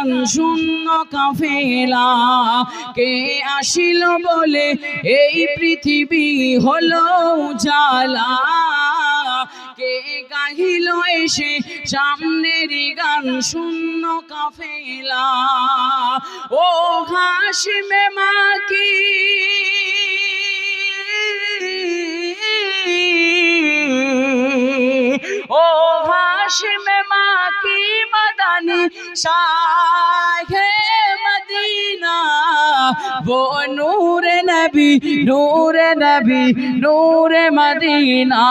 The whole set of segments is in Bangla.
গান শূন্য কাফেলা। কে আসিল বলে, এই পৃথিবী হলো জালা কে গাহিল এসে, সামনের গান শূন্য কাফেলা। ও হাসিমে মাকি, ও হাসিমে মদানি শাহে মদিনা वो नूर नबी नूर नबी नूर मदीना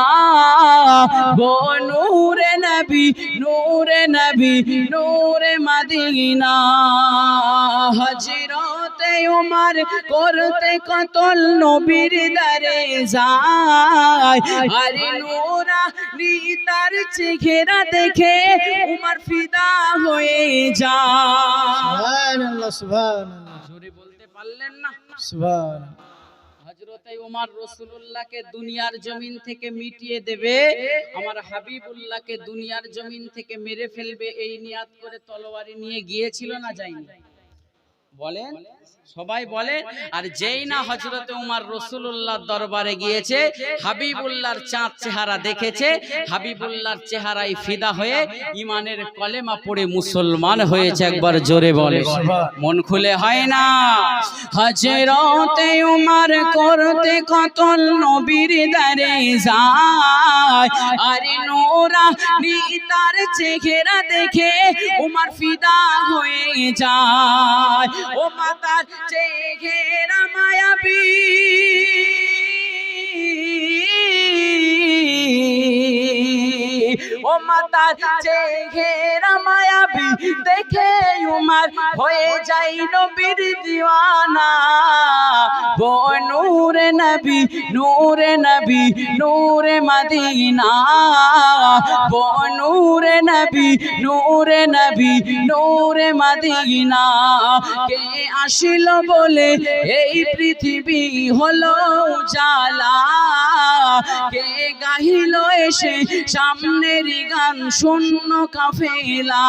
वो नूर नबी नूर नबी नूर मदीना হজরতে উমর করতে কতল নবীর দরে যায়। আরে নূরা নি তার চেহারা দেখে উমর ফিদা হয়ে যায়। সুবহানাল্লাহ সুবহানাল্লাহ। জোরে বলতে পারলেন না? সুবহানাল্লাহ। হজরতে উমার রসুল্লাহকে দুনিয়ার জমিন থেকে মিটিয়ে দেবে আমার হাবিবুল্লাহকে দুনিয়ার জমিন থেকে মেরে ফেলবে এই নিয়াত করে তলোয়ারি নিয়ে গিয়েছিল না যায়নি? বলেন। সবাই বলে আর যেই না হজরতে উমার রসুল্লাহর দরবারে গিয়েছে হাবিবুল্লাহর চাঁদ চেহারা দেখেছে হাবিবুল্লাহর চেহারায় ফিদা হয়ে ইমানের কলেমা পড়ে মুসলমান হয়েছে একবার জোরে বলে। মন খুলে হয় না। হজরতে উমার করতে কতল নবীর দারে যায়। আরে নোরা তার চেহারা দেখে উমার ফিদা হয়ে যায়। ও মাতার চেহারা মায়াবী। ও মাতার চেহারা মায়াবী। দেখে উমার হয়ে যাই নবীর দিওয়ানা। ও নূরে নবী নূরে নবী, নূরে মদিনা। ও নূরে নবী নূরে নবী, নূরে মদিনা। কে আসিল বলে, এই পৃথিবী হলো জালা কে গাহিল এসে সামনের গান শূন্য কাফেলা।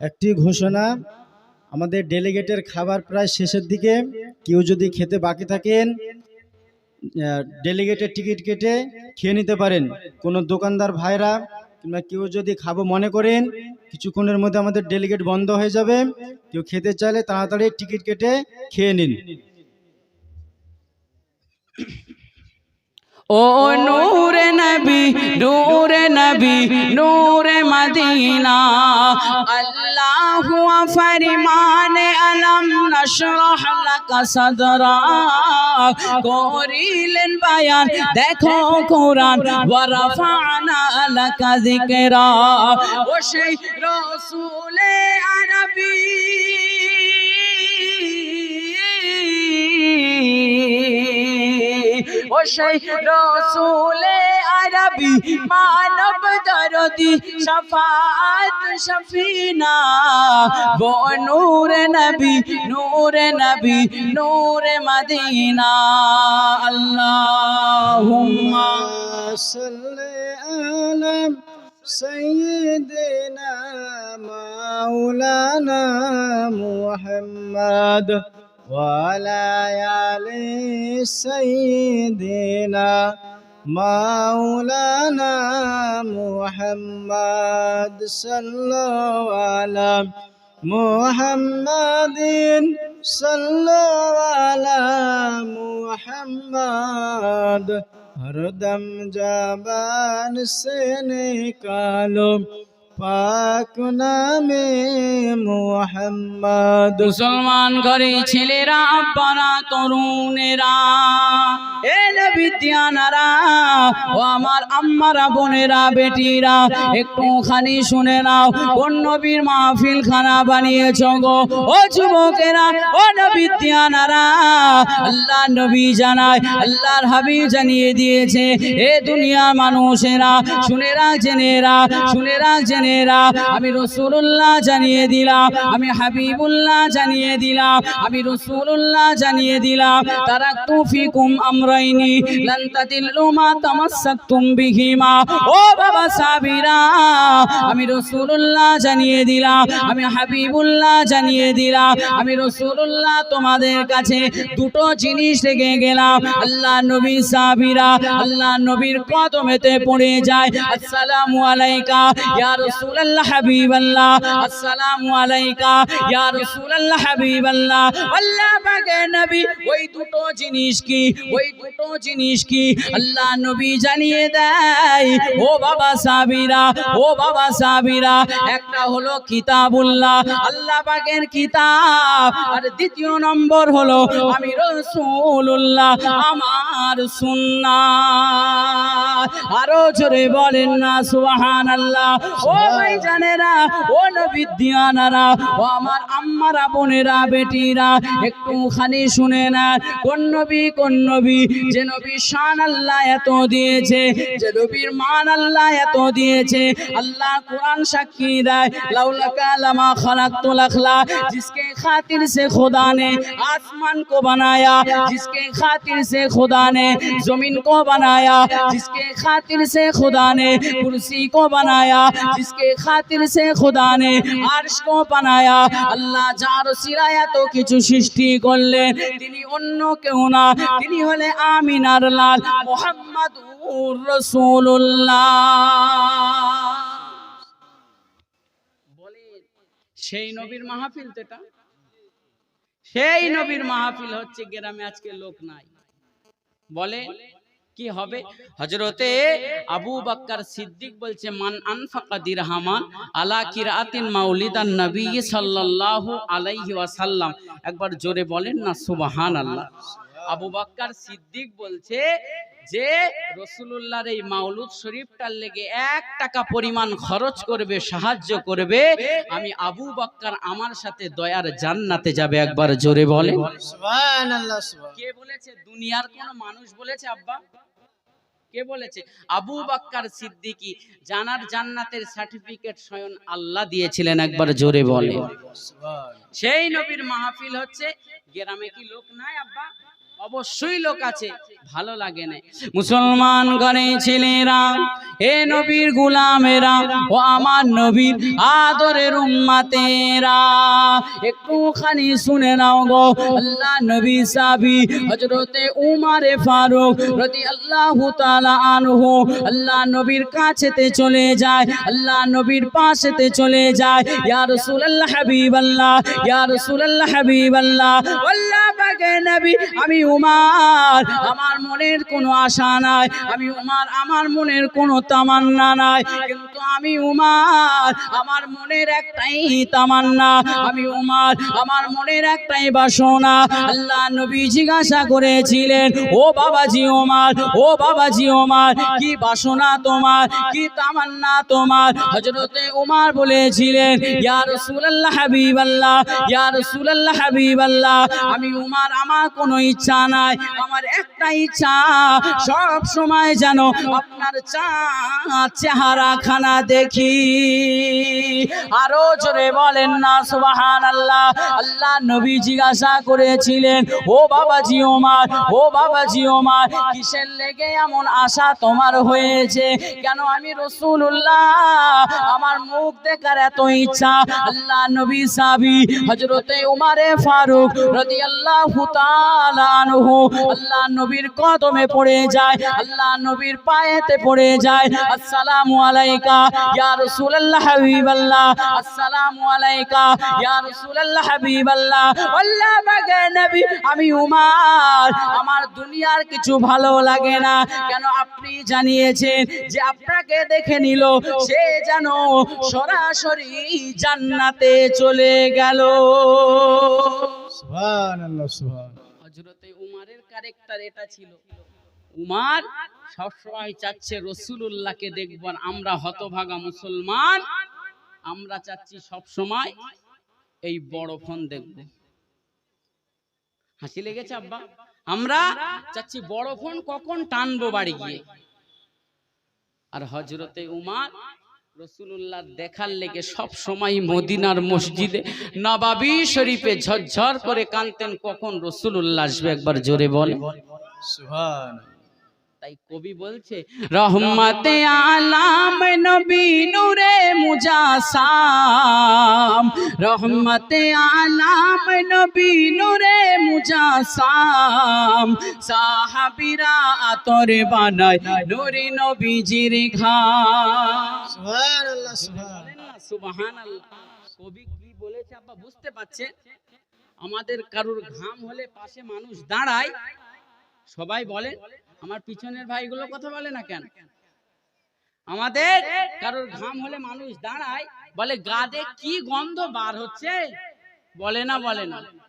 একটি ঘোষণা, আমাদের ডেলিগেটের খাবার প্রায় শেষের দিকে, কেউ যদি খেতে বাকি থাকেন ডেলিগেটের টিকিট কেটে খেয়ে নিতে পারেন। কোনো দোকানদার ভাইরা কিংবা কেউ যদি খাব মনে করেন, কিছুক্ষণের মধ্যে আমাদের ডেলিগেট বন্ধ হয়ে যাবে। কেউ খেতে চাইলে তাড়াতাড়ি টিকিট কেটে খেয়ে নিন। ও নূরে নবী নূরে নবী, নূরে মদিনা। আল্লাহু ফরমানে, আলম নশরাহ লাকা সাদরা। করিলেন বায়ান, দেখো কোরআন, ওয়া রাফা'না লাকা যিকরা। ও সেই রাসূলে আরবী ও সেই রসুলে আরবি মানব দরদি শফাত শফিনা ও নূর নবী নূর নবী নূর মদিনা আল্লাহুম্মা صل على سيدنا مولانا محمد وعلى آل سيدنا مولانا محمد صلى على محمد صلى على محمد हरदम जबान से निकालो পাক মোহাম্মদ। মুসলমান ঘরে ছেলেরা আব্বারা তরুণেরা। বিদ্যানারা ও আমার বোনেরা, বেটিরা শুনে নাও, কোন নবীর মাহফিল খানা বানিয়েছ গো? ও যুবকেরা, ও আল্লাহ নবী জানায়, আল্লাহর হাবিব জানিয়ে দিয়েছে, এ দুনিয়ার মানুষেরা, শুনে জেনেরা শুনে জেনেরা, আমি রসুল্লাহ জানিয়ে দিলাম, আমি হাবিবুল্লাহ জানিয়ে দিলাম, আমি রসুল্লাহ জানিয়ে দিলাম, তারা তুফিকুম আমরা আমরাইনি লান তাদিল্লু মা তামাসসাকতুম ও বাবা সাবিরা, আমি রাসূলুল্লাহ জানিয়ে দিলাম, আমি হাবিবুল্লাহ জানিয়ে দিলাম, আমি রাসূলুল্লাহ তোমাদের কাছে দুটো জিনিস রেখে গেলাম। আল্লাহ নবী সাবিরা আল্লাহ নবীর কদমেতে পড়ে যায়, আসসালামু আলাইকা, ইয়া রাসূলুল্লাহ হাবিবাল্লাহ, আসসালামু আলাইকা, ইয়া রাসূলুল্লাহ হাবিবাল্লাহ। আল্লাহ পাকের নবী, ওই দুটো জিনিস কি? ওই দুটো জিনিস কি আল্লাহ নবী জানিয়ে দেয়? ও বাবা সাবিরা, ও বাবা সাবিরা, একটা হলো কিতাবুল্লাহ, আল্লাহ পাকের কিতাব। আর দ্বিতীয় নম্বর হলো আমি রসুল্লাহ আমার সুন্নাহ আরও জোরে বলেন না সুবহান আল্লাহ ও ভাই জানেরা, ও নবিদ্যানারা ও আমার আম্মারা, বোনেরা, বেটিরা, একটুখানি শুনে না কোন নবী কোন নবী? যে নবী শান আল্লাহ এত দিয়েছে যে নবীর মান আল্লাহ এত দিয়েছে আল্লাহ कुरान साक्षी देय लौलका लमा खलकतुल अखला जिसके खातिर से खुदा ने आसमान को बनाया जिसके खातिर से खुदा ने जमीन को बनाया जिसके खातिर से खुदा ने कुर्सी को बनाया जिसके खातिर से खुदा ने আরশ को बनाया আল্লাহ যার সিরায়া তো কিছু সৃষ্টি করলেন তিনি অন্য কেউ না তিনি হলে আমিনার লাল রাসূলুল্লাহ। সেই নবীর মাহফিল সেই নবীর মাহফিল হচ্ছে গ্রামে আজকে লোক নাই। বলে কি হবে? হজরতে আবু বাক্কার সিদ্দিক বলছে, মান আনফাকা দিরহামান আলা কিরাতিন মাউলিদান নবী সাল্লাল্লাহু আলাইহি ওয়াসাল্লাম। একবার জোরে বলেন না, সুবহানাল্লাহ। আবু বাক্কার সিদ্দিক বলছে যে রসুলুল্লাহর এই মাউলুদ শরীফটার লেগে এক টাকা পরিমাণ খরচ করবে সাহায্য করবে। আমি আবু বাক্কার আমার সাথে দয়ার জান্নাতে যাবে একবার জোরে বলে। কে বলেছে? দুনিয়ার কোন মানুষ বলেছে আব্বা? কে বলেছে? আবু বাক্কার সিদ্দিকী জানার জান্নাতের সার্টিফিকেট স্বয়ং আল্লাহ দিয়েছিলেন একবার জোরে বলে। সেই নবীর মাহফিল হচ্ছে গ্রামে কি লোক নাই আব্বা? অবশ্যই লোক আছে। ভালো লাগে না। মুসলমান ঘরে ছেলেরা, এ নবীর গুলামেরা, ও আমার নবীর আদরের উম্মাতেরা। একটুখানি শুনে নাও গো, আল্লাহ নবী সাবি হজরতে উমারে ফারুক রতি আল্লাহ তাআলা আনহু, আল্লাহ নবীর কাছেতে চলে যায়, আল্লাহ নবীর পাশেতে চলে যায়। ইয়া রাসূলুল্লাহ হাবিবাল্লাহ, ইয়া রাসূলুল্লাহ হাবিবাল্লাহ আল্লাহ পাকের নবী, আমি উমার, আমার মনের কোনো আশা নাই। আমি উমার, আমার মনের কোনো তামান্না নাই। কিন্তু আমি উমার, আমার মনের একটাই তামান্না। আমি উমার, আমার মনের একটাই বাসনা। আল্লাহ নবী জিজ্ঞাসা করেছিলেন, ও বাবাজি ওমার ও বাবাজি ওমার কি বাসনা তোমার, কি তামান্না তোমার? হজরতে উমার বলেছিলেন, ইয়া রাসূলুল্লাহ হাবিবাল্লাহ, ইয়া রাসূলুল্লাহ হাবিবাল্লাহ, আমি উমার, আমার কোনো ইচ্ছা নাই আমার একটা ইচ্ছা, সব সময় যেন আপনার চা চেহারা খানা দেখি। আরও জোরে বলেন না সুবাহান আল্লাহ আল্লাহ নবী জিজ্ঞাসা করেছিলেন, ও বাবাজি ওমার, ও বাবাজি ওমার, কিসের লেগে এমন আশা তোমার হয়েছে? কেন আমি রসুল্লাহ আমার মুখ দেখার এত ইচ্ছা? আল্লাহ নবী সাবি হজরতে উমারে ফারুক রদি আল্লাহ আনহু আল্লাহ নবীর কদমে পড়ে যায়, আল্লাহ নবীর পায়েতে পড়ে যায়। আসসালামু আলাইকা, ইয়া রাসূলুল্লাহ হাবিবাল্লাহ। আসসালামু আলাইকা, ইয়া রাসূলুল্লাহ হাবিবাল্লাহ। আল্লাহ পাকের নবী, আমি উমার। আমার দুনিয়ার কিছু ভালো লাগে না। কেন আপনি জানিয়েছেন যে আপনাকে দেখে নিল, সে যেন সরাসরি জান্নাতে চলে গেল। সুবহানাল্লাহ, সুবহান। ক্যারেক্টার এটা ছিল। উমার সবসময় চাচ্ছে রসুলুল্লাহকে দেখবেন আমরা হতভাগা মুসলমান। আমরা চাচ্ছি সব সময় এই বড় ফোন দেখব। হাসি লেগেছে, আব্বা? আমরা চাচ্ছি বড় ফোন কখন টানবো বাড়ি গিয়ে? আর হজরতে উমার রসুল্লাহ দেখার লেগে সব সময় মদিনার মসজিদে নবাবি শরীফে ঝরঝর করে কানতেন কখন রসুল্লাহ আসবে একবার জোরে বলে সুবহান তাই কবি বলছে রহমতে আলাম নবী নূরে মুজাসাম। রহমতে আলাম নবী নূরে মুজাসাম। সাহাবিরা আতর বানায় নূরি নবীজির ঘাম সুবহানাল্লাহ সুবহান সুবহানাল্লাহ। কবি কি বলেছে আপা বুঝতে পারছেন? আমাদের কারুর ঘাম হলে পাশে মানুষ দাঁড়ায় সবাই বলে, আমার পিছনের ভাইগুলো কথা বলে না কেন? আমাদের কারোর ঘাম হলে মানুষ দাঁড়ায়, বলে, গাদে কি গন্ধ বার হচ্ছে? বলে না বলে না। বলে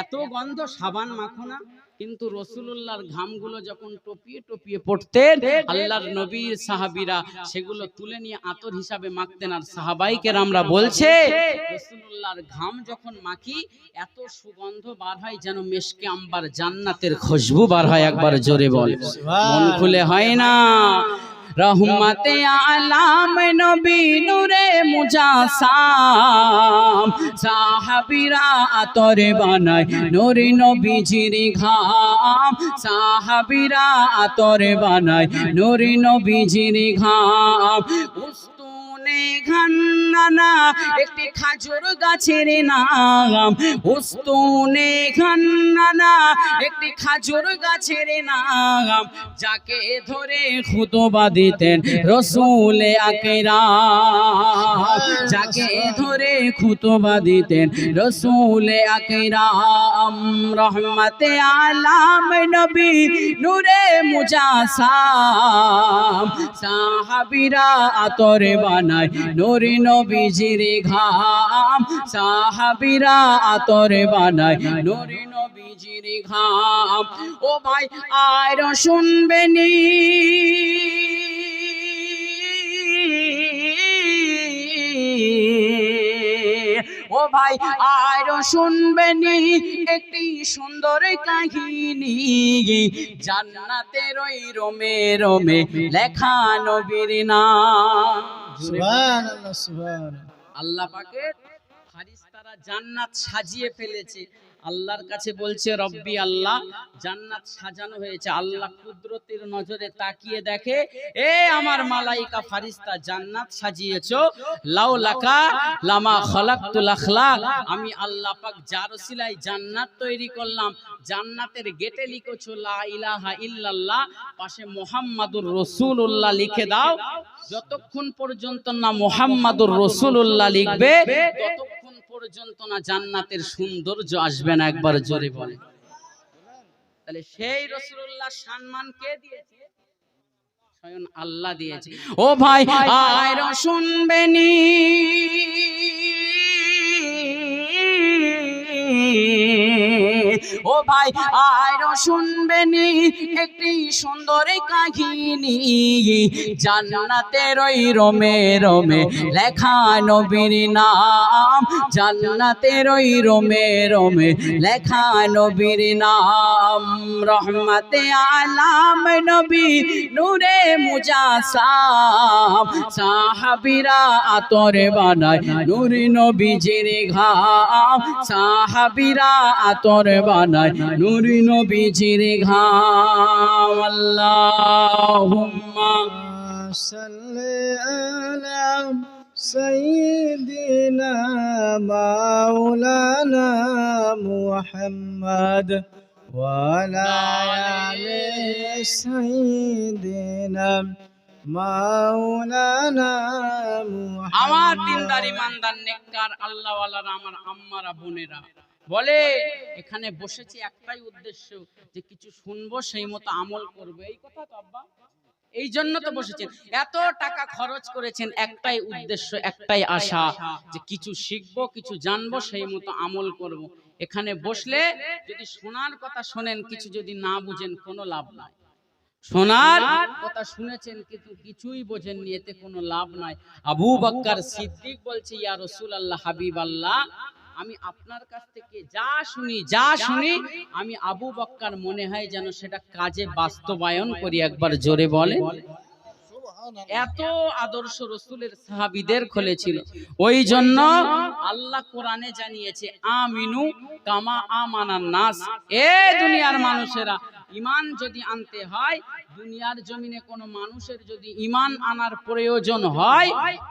এত গন্ধ সাবান মাখো না। কিন্তু রসুল্লাহর ঘামগুলো যখন টপিয়ে টপিয়ে পড়তেন আল্লাহর নবীর সাহাবীরা সেগুলো তুলে নিয়ে আতর হিসাবে মাখতেন আর সাহাবাইকের আমরা বলছে রসুল্লাহর ঘাম যখন মাখি এত সুগন্ধ বার হয় যেন মেশকে আম্বার জান্নাতের খুশবু বার হয় একবার জোরে বল। মন খুলে হয় না। রহমতে আলাম মুজাসাম সাহাবিরা আতরে বানায় নূরি নবীজির ঘাম। সাহাবিরা আতরে বানায় নূরি নবীজির ঘাম। উস্তুনে ঘান্নানা একটি খাজুর গাছের নাম। উস্তুনে ঘান্নানা একটি খাজুর গাছের নাম। যাকে ধরে খুতবা দিতেন রসুলে আকেরা। যাকে ধরে খুতবা দিতেন রসুলে আকেরাম রহমতে আলাম নবী নূরে মুজাসাম। সাহাবিরা আতরে বানায় নুরি নবীজির ঘাম সাহাবিরা আতরে বানায়। নুরি নবীজির ঘাম ও ভাই আর শুনবেনি ও ভাই আর শুনবেনি? একটি সুন্দর কাহিনী। জান্নাতের ওই রোমে রোমে লেখা নবীর নাম। আল্লাহ পাকের ফারিস্তারা জান্নাত সাজিয়ে ফেলেছে। আল্লাহর কাছে বলছে, রব্বি আল্লাহ, জান্নাত সাজানো হয়েছে। আল্লাহ কুদরতের নজরে তাকিয়ে দেখে, এ আমার মালাইকা ফারিস্তা, জান্নাত সাজিয়েছো। লাউ লাকা লামা খলাকতুল আখলাক। আমি আল্লাহ পাক যার ওসিলায় জান্নাত তৈরি করলাম, জান্নাতের গেটে লিখেছো, লা ইলাহা ইল্লাল্লাহ। পাশে মুহাম্মাদুর রাসূলুল্লাহ লিখে দাও, যতক্ষণ পর্যন্ত না মুহাম্মাদুর রাসূলুল্লাহ লিখবে, ততক্ষণ পর্যন্ত না জান্নাতের সৌন্দর্য আসবে না একবার জোরে বলে। তাহলে সেই রসুল্লাহ সম্মান কে দিয়েছে? স্বয়ং আল্লাহ দিয়েছে। ও ভাই আয় শুনবেনি ও ভাই, আর শুনবেনি একটি সুন্দর কাহিনী। জান্নাতের ওই রোমে রোমে লেখা নবীর নাম। জান্নাতের ওই রোমে রোমে লেখা নবীর নাম। রহমতে আলাম নবী নূরে মুজাসাম। সাহাবিরা আতরে বানায় নূরি নবীজির ঘাম। সাহাবিরা আতরে বানায় নূরি নবীজির ঘাম আল্লাহুম্মা صل على سيدنا مولانا محمد وعلى آل سيدنا مولانا আমার محمد দিনদার ইমানদার নেককার আল্লাহওয়ালারা আমার আম্মারা বোনেরা বলে, এখানে বসেছি একটাই উদ্দেশ্য, যে কিছু শুনব, সেই মতো আমল করবে। এই কথা তো আব্বা। এই জন্য তো বসেছেন। এত টাকা খরচ করেছেন, একটাই উদ্দেশ্য, একটাই আশা, যে কিছু শিখব, কিছু জানব, সেই মতো আমল করব। এখানে বসলে যদি শোনার কথা শোনেন, কিছু যদি না বুঝেন, কোনো লাভ নাই। শোনার কথা শুনেছেন, কিন্তু কিছুই বোঝেননি, এতে কোনো লাভ নাই। আবু বাক্কার সিদ্দিক বলছে, ইয়া রসুল আল্লাহ হাবিব আল্লাহ আমি আপনার কাছ থেকে যা শুনি যা শুনি আমি আবু বাক্কার মনে হয় যেন সেটা কাজে বাস্তবায়ন করি একবার জোরে বলে এত আদর্শ রসুলের সাহাবিদের খুলেছিল। ওই জন্য আল্লাহ কোরআনে জানিয়েছে আমিনু কামা আমানান নাস। এ দুনিয়ার মানুষেরা ইমান যদি আনতে হয় দুনিয়ার জমিনে কোনো মানুষের যদি ইমান আনার প্রয়োজন হয়,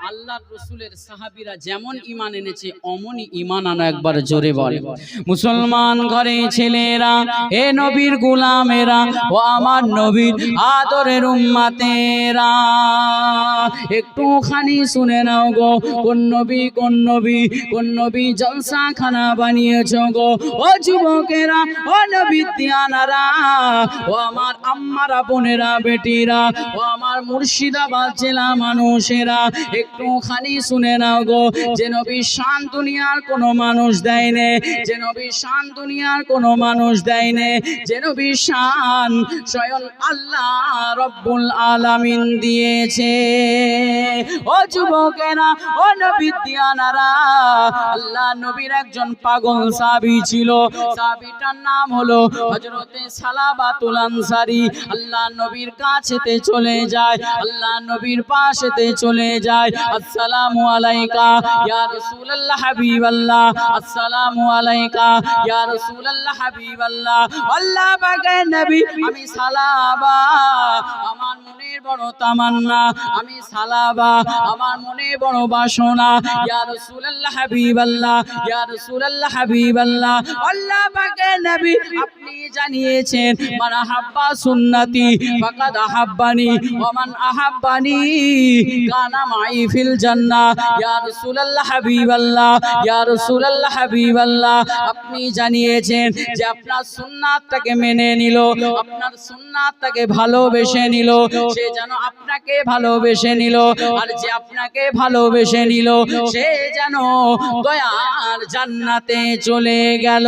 আল্লাহর রসুলের সাহাবিরা যেমন ইমান এনেছে অমনই ইমান আনো একবার জোরে বলে। মুসলমান ঘরে ছেলেরা হে নবীর গুলামেরা ও আমার নবীর আদরের উম্মাতেরা। একটুখানি শুনে নাও গো, কোন নবী কোন নবী কোন নবী জলসা খানা বানিয়েছ গো। ও যুবকেরা, ও নবী দিয়ানারা, ও আমার আম্মারা বোনেরা বেটিরা, ও আমার মুর্শিদাবাদ জেলা মানুষেরা, একটুখানি শুনে নাও গো, যে নবী শান দুনিয়ার কোনো মানুষ দেয়নে, যে নবী শান দুনিয়ার কোনো মানুষ দেয়নে, যে নবী শান স্বয়ং আল্লাহ রব্বুল আলামিন দিয়েছে। ও যুবকেরা, ও নবী দিয়ানারা, আল্লাহ নবীর একজন পাগল সাবি ছিল। সাবিটার নাম হলো হযরতে সালাবাতুল আনসারী। আল্লাহ নবীর কাছেতে চলে যায়। আল্লাহ নবীর পাশেতে চলে যায়। আসসালামু আলাইকা, ইয়া রাসূলুল্লাহ হাবিবাল্লাহ। আসসালামু আলাইকা, ইয়া রাসূলুল্লাহ হাবিবাল্লাহ। আল্লাহ পাকে নবী, আমি সালাবা, আমার মনের বড় তামান্না। আমি সালাবা, আমার মনে বড় বাসনা। ইয়া রাসূলুল্লাহ হাবিবাল্লাহ, ইয়া রাসূলুল্লাহ হাবিবাল্লাহ। আল্লাহ পাকে নবী, আপনি জানিয়েছেন হাব্বা সুন্নতি। ফাকাদ আহাব্বানি ওয়া মান আহাব্বানি, কানা মাই ফিল জান্নাহ ইয়া রাসূলুল্লাহ হাবিবাল্লাহ, ইয়া রাসূলুল্লাহ হাবিবাল্লাহ। আপনি জানিয়েছেন যে আপনার সুন্নাতটাকে মেনে নিল, আপনার সুন্নাতটাকে ভালোবেসে নিল, সে যেন আপনাকে ভালোবেসে নিল, আর যে আপনাকে ভালোবেসে নিল, সে যেন দয়ার জান্নাতে চলে গেল।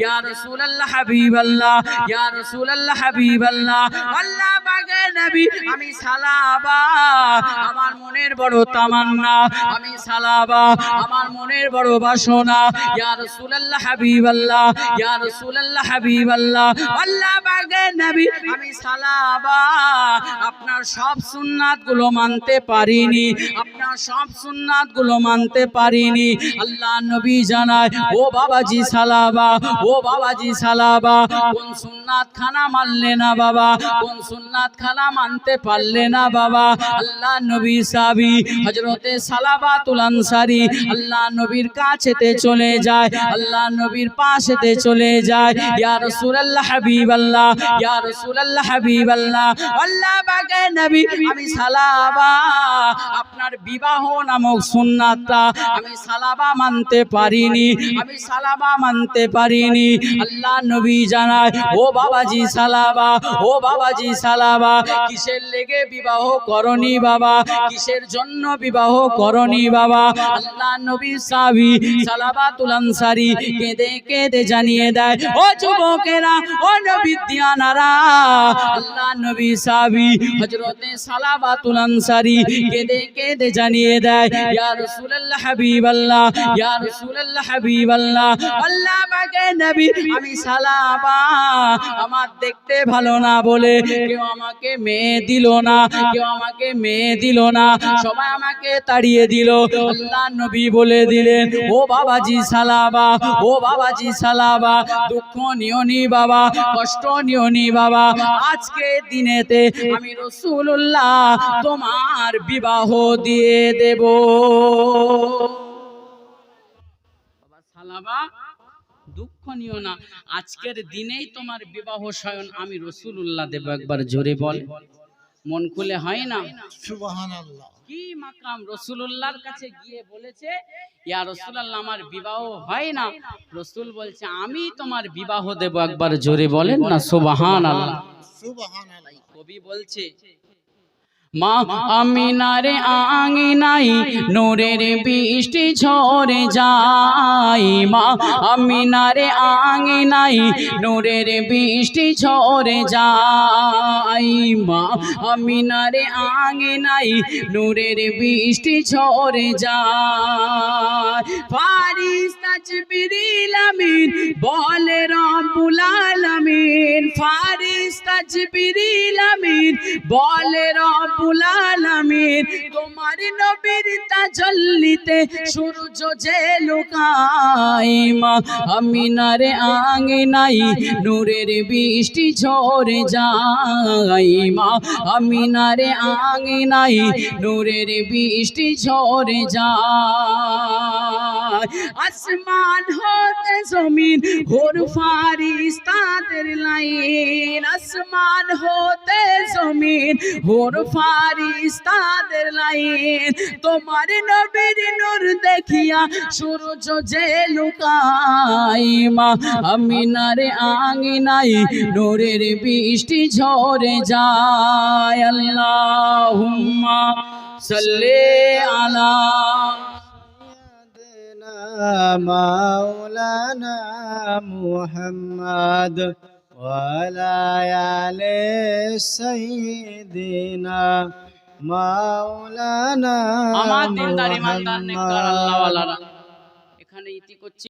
ইয়া রাসূলুল্লাহ হাবিবাল্লাহ, ইয়া রাসূলুল্লাহ হাবিবাল্লাহ আল্লাহ পাকের নবী, আমি সালাবা, আমার মনের বড় তামান্না। আমি সালাবা, আমার মনের বড় বাসনা। ইয়া রাসূলুল্লাহ হাবিবাল্লাহ, ইয়া রাসূলুল্লাহ হাবিবাল্লাহ। আল্লাহ পাকের নবী, আমি সালাবা, আপনার সব সুন্নাতগুলো মানতে পারিনি। আপনার সব সুন্নাতগুলো মানতে পারিনি। আল্লাহ নবী জানায়, ও বাবাজি সালাবা, ও বাবাজি সালাবা, কোন সুন্নাত খানা মানলে না বাবা। কোন সুন্নাত খানা মানতে পারলে না বাবা। আল্লাহ নবী সাবি হজরতে সালাবাতুল আনসারি। আল্লাহ নবীর কাছেতে চলে যায়। আল্লাহ নবীর পাশেতে চলে যায়। ইয়া রাসূলুল্লাহ হাবিবাল্লাহ, ইয়া রাসূলুল্লাহ হাবিবাল্লাহ। আল্লাহ পাকের নবী, আমি সালাবা। আপনার বিবাহ নামক সুন্নাতটা আমি সালাবা মানতে পারিনি। আমি সালাবা মানতে পারিনি। আল্লাহ নবী জানায়, ও বাবাজি সালাবা ও বাবাজি সালাবা কিসের লেগে বিবাহ করনি বাবা? কিসের জন্য বিবাহ করনি বাবা? আল্লাহ নবী সাবি সালাবাতুল আনসারি কেঁদে কেঁদে জানিয়ে দেয়, ও যুবকেরা, ও নবী দিয়ানারা আল্লাহ নবী সাবি হযরতে সালাবাতুল আনসারি কেঁদে কেঁদে জানিয়ে দেয়, ইয়া রাসূলুল্লাহ হাবিবাল্লাহ, ইয়া রাসূলুল্লাহ হাবিবাল্লাহ, আল্লাহ পাকের নবী, আমি সালাবা, আমার দেখতে ভালো না বলে। কেউ আমাকে মেয়ে দিল না, কেউ আমাকে মেয়ে দিল না। সবাই আমাকে তাড়িয়ে দিল। আল্লাহ নবী বলে দিলেন, ও বাবাজি সালাবা, ও বাবাজি সালাবা, দুঃখ নিয়নি বাবা, কষ্ট নিয়নি বাবা। আজকে দিনেতে আমি রসুল্লাহ তোমার বিবাহ দিয়ে দেব। সালাবা নিও না। আজকের দিনেই তোমার বিবাহ স্বয়ং আমি রসুল্লাহ দেব একবার জোরে বল। মন খুলে হয় না? কি মাকাম? রসুল্লাহর কাছে গিয়ে বলেছে ইয়া রসুল্লাহ আমার বিবাহ হয় না। রসুল বলছে আমি তোমার বিবাহ দেব একবার জোরে বলেন না? সুবাহান আল্লাহ সুবহানাল্লাহ। কবি বলছে মা আমিনারে আঙিনাই নূরের বৃষ্টি ঝরে যাই মা আমিনারে আঙিনাই নূরের বৃষ্টি ঝরে যায়। মা আমিনারে আঙিনাই নূরের বৃষ্টি ঝরে যায়। ফারিস্তা জিবরিল আমিন বলে রব্বুল আলামিন ফারিস্তা জিবরিল আমিন বলে রব্বুল আলামিন, তোমার নবীর তাজল্লিতে সূর্য যে লুকায় মা আমিনার আঙিনাই নূরের বৃষ্টি ঝরে যায় মা আমিনার আঙিনাই নূরের বৃষ্টি ঝরে যায়। আসমান হতে জমিন হোর ফারিস তাদের লাইন আসমান হতে জমিন, হোর ফারিস তাদের লাইন। তোমার নবীর নূর দেখিয়া সূর্য যে লুকাই মা আমিনার আঙিনাই নূরের বৃষ্টি ঝরে যায়। আল্লাহুম্মা সাল্লি আলা মাওলানা মুহাম্মদ। ওয়ালা আলে সাইয়্যিদিনা মাওলানা আমার দিনদার ইমানদার নেককার আল্লাহওয়ালারা। এখানে ইতি করছি।